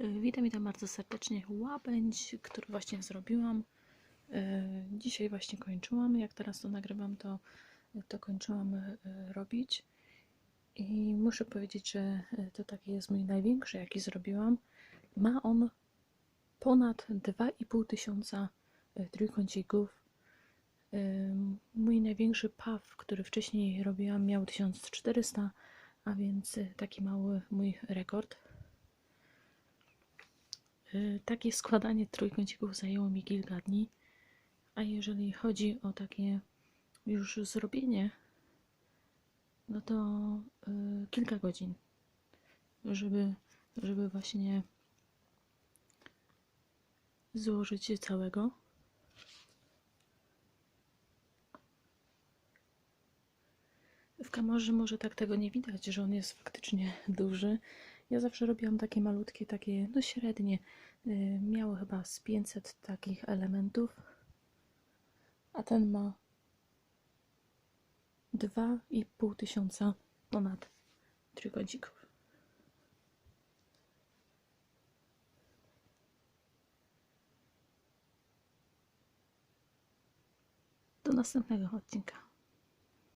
Witam, witam bardzo serdecznie. Łabędź, który właśnie zrobiłam. Y, Dzisiaj właśnie kończyłam. Jak teraz to nagrywam, to, to kończyłam y, robić. I muszę powiedzieć, że y, to taki jest mój największy, jaki zrobiłam. Ma on ponad 2,5 tysiąca trójkącików. Mój największy paw, który wcześniej robiłam, miał 1400, a więc taki mały mój rekord. Y, Takie składanie trójkącików zajęło mi kilka dni, a jeżeli chodzi o takie już zrobienie, no to y, kilka godzin, żeby, żeby właśnie złożyć je całego. W kamerze może tak tego nie widać, że on jest faktycznie duży. Ja zawsze robiłam takie malutkie, takie no średnie. Y, Miało chyba z 500 takich elementów, a ten ma 2,5 tysiąca ponad trójkącików. Do następnego odcinka.